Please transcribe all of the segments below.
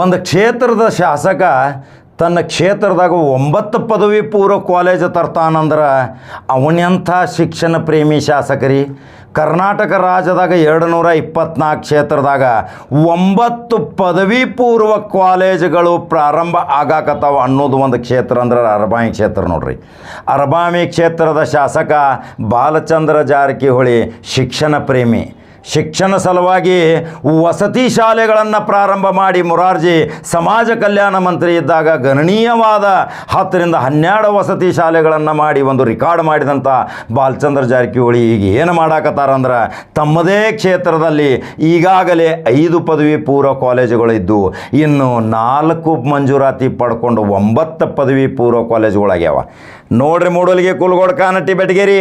ಒಂದು ಕ್ಷೇತ್ರದ ಶಾಸಕ ತನ್ನ ಕ್ಷೇತ್ರದಾಗ ಒಂಬತ್ತು ಪದವಿ ಪೂರ್ವ ಕಾಲೇಜ್ ತರ್ತಾನಂದ್ರೆ ಅವನೆಂಥ ಶಿಕ್ಷಣ ಪ್ರೇಮಿ ಶಾಸಕರಿ ಕರ್ನಾಟಕ ರಾಜ್ಯದಾಗ ಎರಡು ನೂರ ಇಪ್ಪತ್ನಾಲ್ಕು ಕ್ಷೇತ್ರದಾಗ ಒಂಬತ್ತು ಪದವಿ ಪೂರ್ವ ಕಾಲೇಜುಗಳು ಪ್ರಾರಂಭ ಆಗಾಕತ್ತಾವ ಅನ್ನೋದು ಒಂದು ಕ್ಷೇತ್ರ ಅಂದ್ರೆ ಅರಬಾಮಿ ಕ್ಷೇತ್ರ ನೋಡ್ರಿ. ಅರಬಾಮಿ ಕ್ಷೇತ್ರದ ಶಾಸಕ ಬಾಲಚಂದ್ರ ಜಾರಕಿಹೊಳಿ ಶಿಕ್ಷಣ ಪ್ರೇಮಿ. ಶಿಕ್ಷಣ ಸಲುವಾಗಿ ವಸತಿ ಶಾಲೆಗಳನ್ನು ಪ್ರಾರಂಭ ಮಾಡಿ ಮುರಾರ್ಜಿ ಸಮಾಜ ಕಲ್ಯಾಣ ಮಂತ್ರಿ ಇದ್ದಾಗ ಗಣನೀಯವಾದ ಹತ್ತರಿಂದ ಹನ್ನೆರಡು ವಸತಿ ಶಾಲೆಗಳನ್ನು ಮಾಡಿ ಒಂದು ರೆಕಾರ್ಡ್ ಮಾಡಿದಂಥ ಬಾಲಚಂದ್ರ ಜಾರಕಿಹೊಳಿ ಈಗ ಏನು ಮಾಡಾಕತ್ತಾರಂದ್ರೆ ತಮ್ಮದೇ ಕ್ಷೇತ್ರದಲ್ಲಿ ಈಗಾಗಲೇ ಐದು ಪದವಿ ಪೂರ್ವ ಕಾಲೇಜುಗಳಿದ್ದು ಇನ್ನು ನಾಲ್ಕು ಮಂಜೂರಾತಿ ಪಡ್ಕೊಂಡು ಒಂಬತ್ತು ಪದವಿ ಪೂರ್ವ ಕಾಲೇಜುಗಳಾಗ್ಯಾವ. ನೋಡ್ರಿ ಮೂಡಲಿಗೆ ಕುಲ್ಗೋಡ್ ಕಾನಟ್ಟಿ ಬೆಟಗೇರಿ,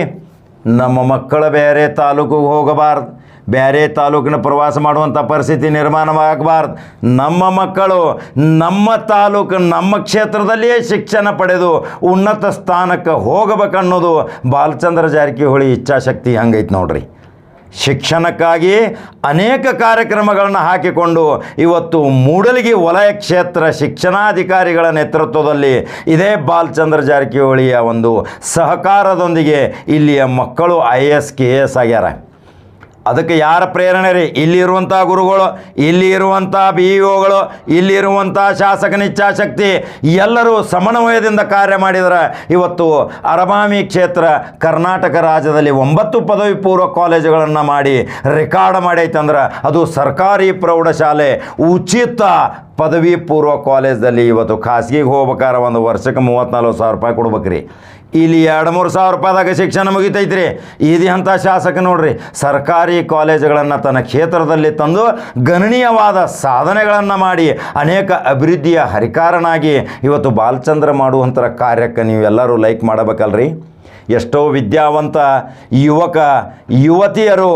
ನಮ್ಮ ಮಕ್ಕಳು ಬೇರೆ ತಾಲೂಕಿಗೆ ಹೋಗಬಾರ್ದು. ಬೇರೆ ತಾಲೂಕಿನ ಪ್ರವಾಸ ಮಾಡುವಂಥ ಪರಿಸ್ಥಿತಿ ನಿರ್ಮಾಣವಾಗಬಾರ್ದು. ನಮ್ಮ ಮಕ್ಕಳು ನಮ್ಮ ತಾಲೂಕು, ನಮ್ಮ ಕ್ಷೇತ್ರದಲ್ಲಿಯೇ ಶಿಕ್ಷಣ ಪಡೆದು ಉನ್ನತ ಸ್ಥಾನಕ್ಕೆ ಹೋಗಬೇಕನ್ನೋದು ಬಾಲಚಂದ್ರ ಜಾರಕಿಹೊಳಿ ಇಚ್ಛಾಶಕ್ತಿ ಹಂಗೈತೆ ನೋಡ್ರಿ. ಶಿಕ್ಷಣಕ್ಕಾಗಿ ಅನೇಕ ಕಾರ್ಯಕ್ರಮಗಳನ್ನು ಹಾಕಿಕೊಂಡು ಇವತ್ತು ಮೂಡಲಗಿ ವಲಯ ಕ್ಷೇತ್ರ ಶಿಕ್ಷಣಾಧಿಕಾರಿಗಳ ನೇತೃತ್ವದಲ್ಲಿ ಇದೇ ಬಾಲಚಂದ್ರ ಜಾರಕಿಹೊಳಿಯ ಒಂದು ಸಹಕಾರದೊಂದಿಗೆ ಇಲ್ಲಿಯ ಮಕ್ಕಳು I A S, K S ಆಗ್ಯಾರ. ಅದಕ್ಕೆ ಯಾರ ಪ್ರೇರಣೆ ರೀ? ಇಲ್ಲಿರುವಂಥ ಗುರುಗಳು ಇಲ್ಲಿ ಇರುವಂಥ ಬಿ ಒಗಳು, ಇಲ್ಲಿರುವಂಥ ಶಾಸಕನ ಇಚ್ಛಾಶಕ್ತಿ ಎಲ್ಲರೂ ಸಮನ್ವಯದಿಂದ ಕಾರ್ಯ ಮಾಡಿದರೆ ಇವತ್ತು ಅರಬಾಮಿ ಕ್ಷೇತ್ರ ಕರ್ನಾಟಕ ರಾಜ್ಯದಲ್ಲಿ ಒಂಬತ್ತು ಪದವಿ ಪೂರ್ವ ಕಾಲೇಜುಗಳನ್ನು ಮಾಡಿ ರೆಕಾರ್ಡ್ ಮಾಡೈತಂದ್ರೆ ಅದು ಸರ್ಕಾರಿ ಪ್ರೌಢಶಾಲೆ, ಉಚಿತ ಪದವಿ ಪೂರ್ವ ಕಾಲೇಜಲ್ಲಿ ಇವತ್ತು ಖಾಸಗಿಗೆ ಹೋಗ್ಬೇಕಾದ್ರೆ ಒಂದು ವರ್ಷಕ್ಕೆ ಮೂವತ್ತ್ನಾಲ್ಕು ಸಾವಿರ ರೂಪಾಯಿ ಕೊಡ್ಬೇಕ್ರಿ. ಇಲ್ಲಿ ಎರಡು ಮೂರು ಸಾವಿರ ರೂಪಾಯಿದಾಗ ಶಿಕ್ಷಣ ಮುಗಿತೈತ್ರಿ. ಇದು ಅಂಥ ಶಾಸಕ ನೋಡ್ರಿ, ಸರ್ಕಾರಿ ಕಾಲೇಜುಗಳನ್ನು ತನ್ನ ಕ್ಷೇತ್ರದಲ್ಲಿ ತಂದು ಗಣನೀಯವಾದ ಸಾಧನೆಗಳನ್ನು ಮಾಡಿ ಅನೇಕ ಅಭಿವೃದ್ಧಿಯ ಹರಿಕಾರನಾಗಿ ಇವತ್ತು ಬಾಲಚಂದ್ರ ಮಾಡುವಂಥ ಕಾರ್ಯಕ್ಕೆ ನೀವೆಲ್ಲರೂ ಲೈಕ್ ಮಾಡಬೇಕಲ್ರಿ? ಎಷ್ಟೋ ವಿದ್ಯಾವಂತ ಯುವಕ, ಯುವತಿಯರು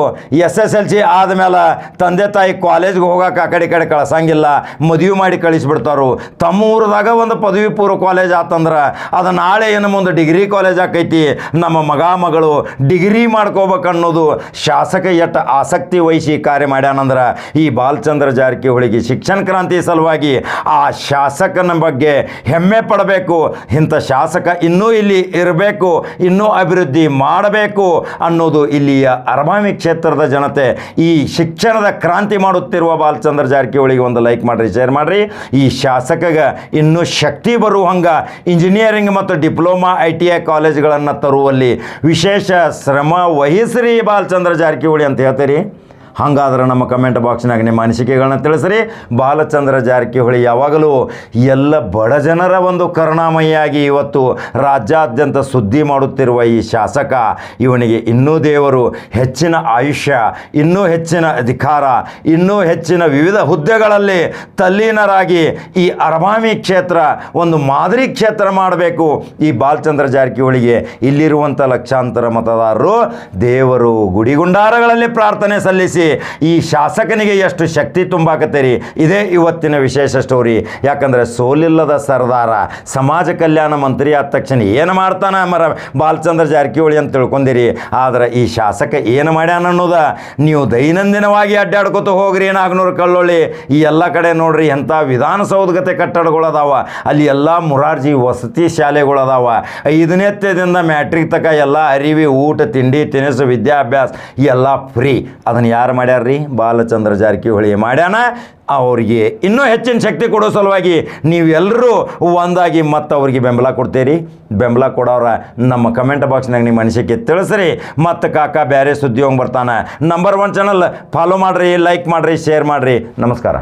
ಎಸ್ ಎಸ್ ಎಲ್ ಸಿ ಆದಮೇಲೆ ತಂದೆ ತಾಯಿ ಕಾಲೇಜ್ಗೆ ಹೋಗೋಕೆ ಆ ಕಡೆ ಕಡೆ ಕಳ್ಸಂಗಿಲ್ಲ, ಮದುವೆ ಮಾಡಿ ಕಳಿಸ್ಬಿಡ್ತಾರು. ತಮ್ಮ ಊರದಾಗ ಒಂದು ಪದವಿ ಪೂರ್ವ ಕಾಲೇಜ್ ಆತಂದ್ರೆ ಅದು ನಾಳೆ ಏನು ಮುಂದೆ ಡಿಗ್ರಿ ಕಾಲೇಜ್ ಆಕೈತಿ. ನಮ್ಮ ಮಗ, ಮಗಳು ಡಿಗ್ರಿ ಮಾಡ್ಕೋಬೇಕು ಅನ್ನೋದು ಶಾಸಕ ಎಟ್ಟು ಆಸಕ್ತಿ ವಹಿಸಿ ಕಾರ್ಯ ಮಾಡ್ಯಾನಂದ್ರೆ ಈ ಬಾಲಚಂದ್ರ ಜಾರಕಿಹೊಳಿಗೆ ಶಿಕ್ಷಣ ಕ್ರಾಂತಿ ಸಲುವಾಗಿ ಆ ಶಾಸಕನ ಬಗ್ಗೆ ಹೆಮ್ಮೆ ಪಡಬೇಕು. ಇಂಥ ಶಾಸಕ ಇನ್ನೂ ಇಲ್ಲಿ ಇರಬೇಕು, ಇನ್ನೂ ಅಭಿವೃದ್ಧಿ ಮಾಡಬೇಕು ಅನ್ನೋದು ಇಲ್ಲಿಯ ಅರಮಾಮಿ ಕ್ಷೇತ್ರದ ಜನತೆ ಈ ಶಿಕ್ಷಣದ ಕ್ರಾಂತಿ ಮಾಡುತ್ತಿರುವ ಬಾಲಚಂದ್ರ ಜಾರಕಿಹೊಳಿಗೆ ಒಂದು ಲೈಕ್ ಮಾಡಿರಿ, ಶೇರ್ ಮಾಡಿರಿ. ಈ ಶಾಸಕಗೆ ಇನ್ನೂ ಶಕ್ತಿ ಬರುವಂಗೆ ಇಂಜಿನಿಯರಿಂಗ್ ಮತ್ತು ಡಿಪ್ಲೊಮಾ ಐ ಟಿ ಐ ಕಾಲೇಜ್ಗಳನ್ನು ತರುವಲ್ಲಿ ವಿಶೇಷ ಶ್ರಮ ವಹಿಸ್ರಿ ಬಾಲಚಂದ್ರ ಜಾರಕಿಹೊಳಿ ಅಂತ ಹೇಳ್ತೀರಿ. ಹಾಗಾದ್ರೆ ನಮ್ಮ ಕಮೆಂಟ್ ಬಾಕ್ಸ್ನಾಗ ನಿಮ್ಮ ಅನಿಸಿಕೆಗಳನ್ನ ತಿಳಿಸ್ರಿ. ಬಾಲಚಂದ್ರ ಜಾರಕಿಹೊಳಿ ಯಾವಾಗಲೂ ಎಲ್ಲ ಬಡ ಜನರ ಒಂದು ಕರುಣಾಮಯಿಯಾಗಿ ಇವತ್ತು ರಾಜ್ಯಾದ್ಯಂತ ಸುದ್ದಿ ಮಾಡುತ್ತಿರುವ ಈ ಶಾಸಕ, ಇವನಿಗೆ ಇನ್ನೂ ದೇವರು, ಹೆಚ್ಚಿನ ಆಯುಷ್ಯ, ಇನ್ನೂ ಹೆಚ್ಚಿನ ಅಧಿಕಾರ, ಇನ್ನೂ ಹೆಚ್ಚಿನ ವಿವಿಧ ಹುದ್ದೆಗಳಲ್ಲಿ ತಲ್ಲೀನರಾಗಿ ಈ ಅರಮಾಮಿ ಕ್ಷೇತ್ರ ಒಂದು ಮಾದರಿ ಕ್ಷೇತ್ರ ಮಾಡಬೇಕು. ಈ ಬಾಲಚಂದ್ರ ಜಾರಕಿಹೊಳಿಗೆ ಇಲ್ಲಿರುವಂಥ ಲಕ್ಷಾಂತರ ಮತದಾರರು ದೇವರು ಗುಡಿಗುಂಡಾರಗಳಲ್ಲಿ ಪ್ರಾರ್ಥನೆ ಸಲ್ಲಿಸಿ ಈ ಶಾಸಕನಿಗೆ ಎಷ್ಟು ಶಕ್ತಿ ತುಂಬಾಕತ್ತೀರಿ? ಇದೇ ಇವತ್ತಿನ ವಿಶೇಷ ಸ್ಟೋರಿ ಯಾಕಂದರೆ ಸೋಲಿಲ್ಲದ ಸರ್ದಾರ, ಸಮಾಜ ಕಲ್ಯಾಣ ಮಂತ್ರಿ ಆದ ತಕ್ಷಣ ಏನು ಮಾಡ್ತಾನೆ ಮರ ಬಾಲಚಂದ್ರ ಜಾರಕಿಹೊಳಿ ಅಂತ ತಿಳ್ಕೊಂಡಿರಿ. ಆದರೆ ಈ ಶಾಸಕ ಏನು ಮಾಡ್ಯಾನ ಅನ್ನೋದ ನೀವು ದೈನಂದಿನವಾಗಿ ಅಡ್ಡಾಡ್ಕೊತ ಹೋಗ್ರಿ ನಾಗ್ನೂರು ಕಲ್ಲೊಳ್ಳಿ. ಈ ಎಲ್ಲ ಕಡೆ ನೋಡ್ರಿ ಎಂಥ ವಿಧಾನಸೌಧಗತೆ ಕಟ್ಟಡಗಳದಾವ. ಅಲ್ಲಿ ಎಲ್ಲ ಮುರಾರ್ಜಿ ವಸತಿ ಶಾಲೆಗಳದಾವ. ಐದನೇತ್ಯದಿಂದ ಮ್ಯಾಟ್ರಿಕ್ ತಕ ಎಲ್ಲ ಅರಿವಿ, ಊಟ, ತಿಂಡಿ, ತಿನಿಸು, ವಿದ್ಯಾಭ್ಯಾಸ ಎಲ್ಲ ಫ್ರೀ. ಅದನ್ನು ಯಾರು ಮಾಡ್ಯಾರ್ರಿ? ಬಾಲಚಂದ್ರ ಜಾರಕಿಹೊಳಿ ಮಾಡ್ಯಾನ. ಅವರಿಗೆ ಇನ್ನೂ ಹೆಚ್ಚಿನ ಶಕ್ತಿ ಕೊಡೋ ಸಲುವಾಗಿ ನೀವೆಲ್ಲರೂ ಒಂದಾಗಿ ಮತ್ತು ಅವ್ರಿಗೆ ಬೆಂಬಲ ಕೊಡ್ತೀರಿ. ಬೆಂಬಲ ಕೊಡೋರ ನಮ್ಮ ಕಮೆಂಟ್ ಬಾಕ್ಸ್ನಾಗ ನಿಮ್ಮ ಅನಿಸಿಕೆ ತಿಳಿಸ್ರಿ. ಮತ್ತು ಕಾಕ ಬೇರೆ ಸುದ್ದಿ ಹೋಗಿ ಬರ್ತಾನೆ. ನಂಬರ್ ಒನ್ ಚಾನಲ್ ಫಾಲೋ ಮಾಡಿರಿ ಲೈಕ್ ಮಾಡಿರಿ ಶೇರ್ ಮಾಡಿರಿ. ನಮಸ್ಕಾರ.